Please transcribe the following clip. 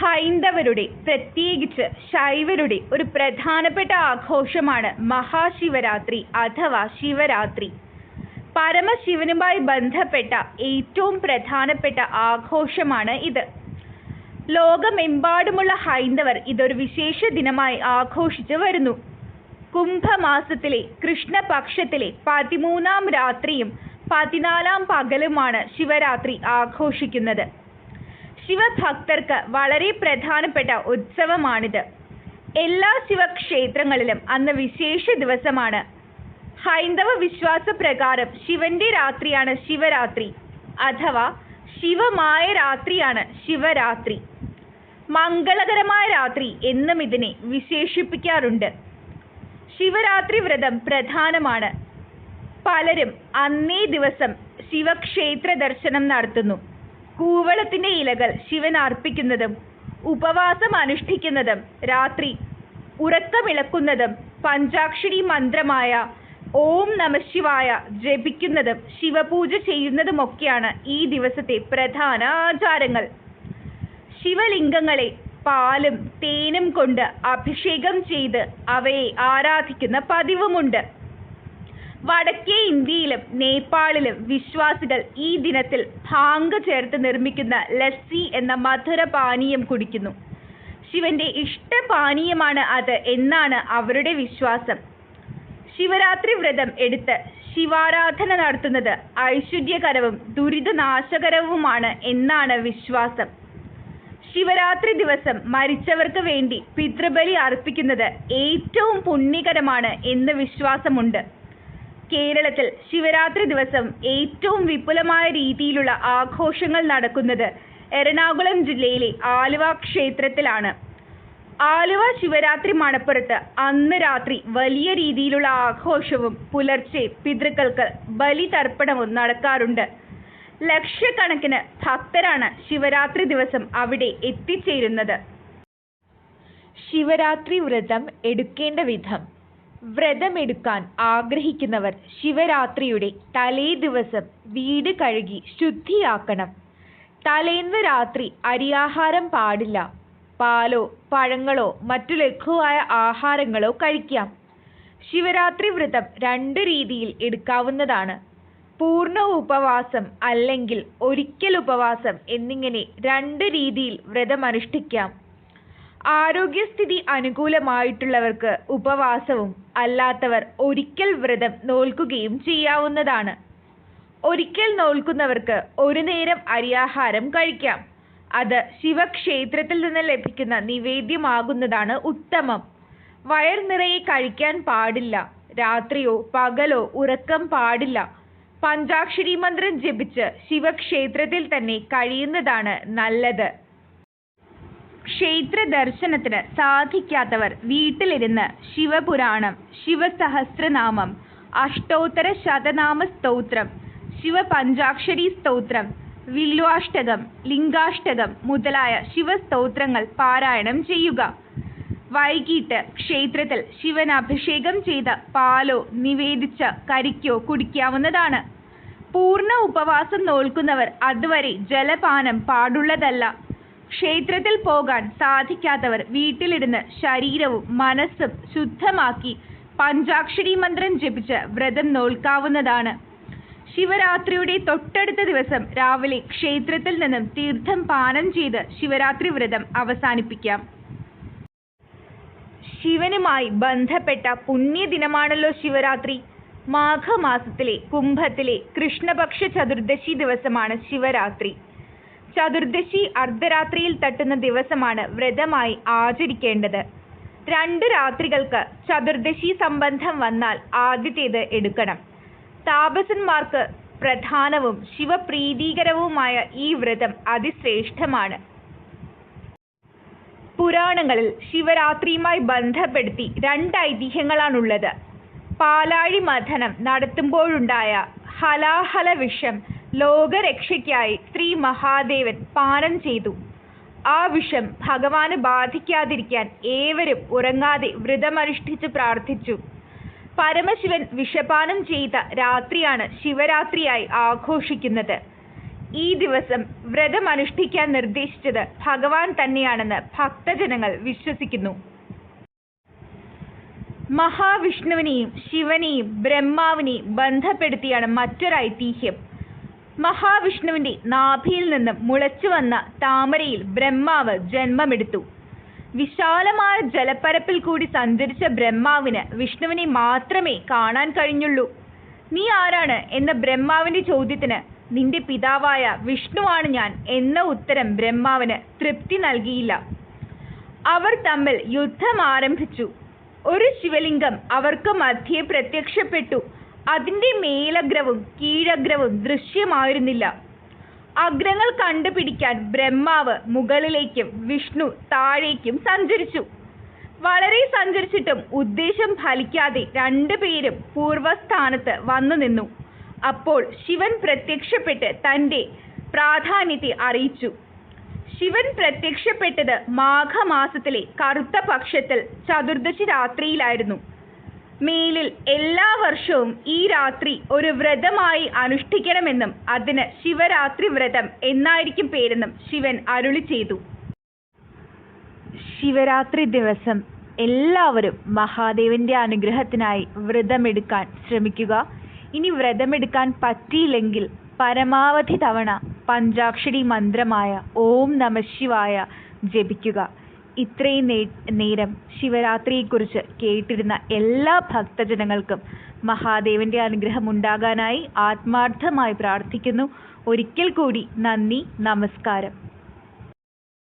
ഹൈന്ദവരുടെ പ്രത്യേകിച്ച് ശൈവരുടെ ഒരു പ്രധാനപ്പെട്ട ആഘോഷമാണ് മഹാശിവരാത്രി അഥവാ ശിവരാത്രി. പരമശിവനുമായി ബന്ധപ്പെട്ട ഏറ്റവും പ്രധാനപ്പെട്ട ആഘോഷമാണ് ഇത്. ലോകമെമ്പാടുമുള്ള ഹൈന്ദവർ ഇതൊരു വിശേഷ ദിനമായി ആഘോഷിച്ചു വരുന്നു. കുംഭമാസത്തിലെ കൃഷ്ണപക്ഷത്തിലെ പതിമൂന്നാം രാത്രിയും പതിനാലാം പകലുമാണ് ശിവരാത്രി ആഘോഷിക്കുന്നത്. ശിവഭക്തർക്ക് വളരെ പ്രധാനപ്പെട്ട ഉത്സവമാണിത്. എല്ലാ ശിവക്ഷേത്രങ്ങളിലും അന്ന് വിശേഷ ദിവസമാണ്. ഹൈന്ദവ വിശ്വാസപ്രകാരം ശിവന്റെ രാത്രിയാണ് ശിവരാത്രി അഥവാ ശിവമായ രാത്രിയാണ് ശിവരാത്രി. മംഗളകരമായ രാത്രി എന്നും ഇതിനെ വിശേഷിപ്പിക്കാറുണ്ട്. ശിവരാത്രി വ്രതം പ്രധാനമാണ്. പലരും അന്നേ ദിവസം ശിവക്ഷേത്ര ദർശനം നടത്തുന്നു. കൂവളത്തിന്റെ ഇലകൾ ശിവൻ അർപ്പിക്കുന്നതും ഉപവാസം അനുഷ്ഠിക്കുന്നതും രാത്രി ഉറക്കമിളക്കുന്നതും പഞ്ചാക്ഷരി മന്ത്രമായ ഓം നമശിവായ ജപിക്കുന്നതും ശിവപൂജ ചെയ്യുന്നതുമൊക്കെയാണ് ഈ ദിവസത്തെ പ്രധാന ആചാരങ്ങൾ. ശിവലിംഗങ്ങളെ പാലും തേനും കൊണ്ട് അഭിഷേകം ചെയ്ത് അവയെ ആരാധിക്കുന്ന പതിവുമുണ്ട്. വടക്കേ ഇന്ത്യയിലും നേപ്പാളിലും വിശ്വാസികൾ ഈ ദിനത്തിൽ ഭാങ്ക് ചേർത്ത് നിർമ്മിക്കുന്ന ലസ്സി എന്ന മധുര പാനീയം കുടിക്കുന്നു. ശിവന്റെ ഇഷ്ടപാനീയമാണ് അത് എന്നാണ് അവരുടെ വിശ്വാസം. ശിവരാത്രി വ്രതം എടുത്ത് ശിവാരാധന നടത്തുന്നത് ഐശ്വര്യകരവും ദുരിതനാശകരവുമാണ് എന്നാണ് വിശ്വാസം. ശിവരാത്രി ദിവസം മരിച്ചവർക്ക് വേണ്ടി പിതൃബലി അർപ്പിക്കുന്നത് ഏറ്റവും പുണ്യകരമാണ് എന്ന് വിശ്വാസമുണ്ട്. കേരളത്തിൽ ശിവരാത്രി ദിവസം ഏറ്റവും വിപുലമായ രീതിയിലുള്ള ആഘോഷങ്ങൾ നടക്കുന്നത് എറണാകുളം ജില്ലയിലെ ആലുവ ക്ഷേത്രത്തിലാണ്. ആലുവ ശിവരാത്രി മണപ്പുറത്ത് അന്ന് രാത്രി വലിയ രീതിയിലുള്ള ആഘോഷവും പുലർച്ചെ പിതൃക്കൾക്ക് ബലി തർപ്പണവും നടക്കാറുണ്ട്. ലക്ഷക്കണക്കിന് ഭക്തരാണ് ശിവരാത്രി ദിവസം അവിടെ എത്തിച്ചേരുന്നത്. ശിവരാത്രി വ്രതം എടുക്കേണ്ട വിധം വ്രതമെടുക്കാൻ ആഗ്രഹിക്കുന്നവർ ശിവരാത്രിയുടെ തലേദിവസം വീട് കഴുകി ശുദ്ധിയാക്കണം. തലേന്ന് രാത്രി അരിയാഹാരം പാടില്ല. പാലോ പഴങ്ങളോ മറ്റു ലഘുവായ ആഹാരങ്ങളോ കഴിക്കാം. ശിവരാത്രി വ്രതം രണ്ട് രീതിയിൽ എടുക്കാവുന്നതാണ്. പൂർണ ഉപവാസം അല്ലെങ്കിൽ ഒരിക്കൽ ഉപവാസം എന്നിങ്ങനെ രണ്ട് രീതിയിൽ വ്രതം അനുഷ്ഠിക്കാം ആരോഗ്യസ്ഥിതി അനുകൂലമായിട്ടുള്ളവർക്ക് ഉപവാസവും അല്ലാത്തവർ ഒരിക്കൽ വ്രതം നോൽക്കുകയും ചെയ്യാവുന്നതാണ്. ഒരിക്കൽ നോൽക്കുന്നവർക്ക് ഒരു നേരം അരിയാഹാരം കഴിക്കാം. അത് ശിവക്ഷേത്രത്തിൽ നിന്ന് ലഭിക്കുന്ന നിവേദ്യമാകുന്നതാണ് ഉത്തമം. വയർ നിറയെ കഴിക്കാൻ പാടില്ല. രാത്രിയോ പകലോ ഉറക്കം പാടില്ല. പഞ്ചാക്ഷരി മന്ത്രം ജപിച്ച് ശിവക്ഷേത്രത്തിൽ തന്നെ കഴിയുന്നതാണ് നല്ലത്. ക്ഷേത്ര ദർശനത്തിന് സാധിക്കാത്തവർ വീട്ടിലിരുന്ന് ശിവപുരാണം ശിവസഹസ്രനാമം അഷ്ടോത്തര ശതനാമ സ്തോത്രം ശിവപഞ്ചാക്ഷരി സ്തോത്രം വില്വാഷ്ടകം ലിംഗാഷ്ടകം മുതലായ ശിവസ്തോത്രങ്ങൾ പാരായണം ചെയ്യുക. വൈകിട്ട് ക്ഷേത്രത്തിൽ ശിവൻ അഭിഷേകം ചെയ്ത പാലോ നിവേദിച്ച കരിക്കോ കുടിക്കാവുന്നതാണ്. പൂർണ ഉപവാസം നോൽക്കുന്നവർ അതുവരെ ജലപാനം പാടുള്ളതല്ല. ക്ഷേത്രത്തിൽ പോകാൻ സാധിക്കാത്തവർ വീട്ടിലിരുന്ന് ശരീരവും മനസ്സും ശുദ്ധമാക്കി പഞ്ചാക്ഷരി മന്ത്രം ജപിച്ച് വ്രതം നോൽക്കാവുന്നതാണ്. ശിവരാത്രിയുടെ തൊട്ടടുത്ത ദിവസം രാവിലെ ക്ഷേത്രത്തിൽ നിന്നും തീർത്ഥം പാനം ചെയ്ത് ശിവരാത്രി വ്രതം അവസാനിപ്പിക്കാം. ശിവനുമായി ബന്ധപ്പെട്ട പുണ്യദിനമാണല്ലോ ശിവരാത്രി. മാഘമാസത്തിലെ കുംഭത്തിലെ കൃഷ്ണപക്ഷ ചതുർദശി ദിവസമാണ് ശിവരാത്രി. ചതുർദശി അർദ്ധരാത്രിയിൽ തട്ടുന്ന ദിവസമാണ് വ്രതമായി ആചരിക്കേണ്ടത്. രണ്ട് രാത്രികൾക്ക് ചതുർദശി സംബന്ധം വന്നാൽ ആദ്യത്തേത് എടുക്കണം. താപസന്മാർക്ക് പ്രധാനവും ശിവപ്രീതികരവുമായ ഈ വ്രതം അതിശ്രേഷ്ഠമാണ്. പുരാണങ്ങളിൽ ശിവരാത്രിയുമായി ബന്ധപ്പെടുത്തി രണ്ട് ഐതിഹ്യങ്ങളാണുള്ളത്. പാലാഴി മഥനം നടത്തുമ്പോഴുണ്ടായ ഹലാഹല വിഷം ലോകരക്ഷയ്ക്കായി ശ്രീ മഹാദേവൻ പാനം ചെയ്തു. ആ വിഷം ഭഗവാന് ബാധിക്കാതിരിക്കാൻ ഏവരും ഉറങ്ങാതെ വ്രതമനുഷ്ഠിച്ച് പ്രാർത്ഥിച്ചു. പരമശിവൻ വിഷപാനം ചെയ്ത രാത്രിയാണ് ശിവരാത്രിയായി ആഘോഷിക്കുന്നത്. ഈ ദിവസം വ്രതമനുഷ്ഠിക്കാൻ നിർദ്ദേശിച്ചത് ഭഗവാൻ തന്നെയാണെന്ന് ഭക്തജനങ്ങൾ വിശ്വസിക്കുന്നു. മഹാവിഷ്ണുവിനെയും ശിവനെയും ബ്രഹ്മാവിനെയും ബന്ധപ്പെടുത്തിയാണ് മറ്റൊരു ഐതിഹ്യം മഹാവിഷ്ണുവിന്റെ നാഭിയിൽ നിന്നും മുളച്ചു വന്ന താമരയിൽ ബ്രഹ്മാവ് ജന്മമെടുത്തു. വിശാലമായ ജലപ്പരപ്പിൽ കൂടി സഞ്ചരിച്ച ബ്രഹ്മാവിന് വിഷ്ണുവിനെ മാത്രമേ കാണാൻ കഴിഞ്ഞുള്ളൂ. നീ ആരാണ്? എന്ന ബ്രഹ്മാവിന്റെ ചോദ്യത്തിന് നിന്റെ പിതാവായ വിഷ്ണുവാണ് ഞാൻ എന്ന ഉത്തരം ബ്രഹ്മാവിന് തൃപ്തി നൽകിയില്ല. അവർ തമ്മിൽ യുദ്ധം ആരംഭിച്ചു. ഒരു ശിവലിംഗം അവർക്ക് മധ്യേ പ്രത്യക്ഷപ്പെട്ടു. അതിന്റെ മേലഗ്രവും കീഴഗ്രവും ദൃശ്യമായിരുന്നില്ല. അഗ്രങ്ങൾ കണ്ടുപിടിക്കാൻ ബ്രഹ്മാവ് മുകളിലേക്കും വിഷ്ണു താഴേക്കും സഞ്ചരിച്ചു. വളരെ സഞ്ചരിച്ചിട്ടും ഉദ്ദേശം ഫലിക്കാതെ രണ്ടുപേരും പൂർവസ്ഥാനത്ത് വന്നു നിന്നു. അപ്പോൾ ശിവൻ പ്രത്യക്ഷപ്പെട്ട് തന്റെ പ്രാധാന്യത്തെ അറിയിച്ചു. ശിവൻ പ്രത്യക്ഷപ്പെട്ടത് മാഘമാസത്തിലെ കറുത്ത പക്ഷത്തിൽ ചതുർദശി രാത്രിയിലായിരുന്നു. മേലിൽ എല്ലാ വർഷവും ഈ രാത്രി ഒരു വ്രതമായി അനുഷ്ഠിക്കണമെന്നും അതിന് ശിവരാത്രി വ്രതം എന്നായിരിക്കും പേരെന്നും ശിവൻ അരുളി ചെയ്തു. ശിവരാത്രി ദിവസം എല്ലാവരും മഹാദേവന്റെ അനുഗ്രഹത്തിനായി വ്രതമെടുക്കാൻ ശ്രമിക്കുക. ഇനി വ്രതമെടുക്കാൻ പറ്റിയില്ലെങ്കിൽ പരമാവധി തവണ പഞ്ചാക്ഷരി മന്ത്രമായ ഓം നമശിവായ ജപിക്കുക. ഇത്രയും നേരം ശിവരാത്രിയെക്കുറിച്ച് കേട്ടിരുന്ന എല്ലാ ഭക്തജനങ്ങൾക്കും മഹാദേവന്റെ അനുഗ്രഹം ഉണ്ടാകാനായി ആത്മാർത്ഥമായി പ്രാർത്ഥിക്കുന്നു. ഒരിക്കൽ കൂടി നന്ദി നമസ്കാരം.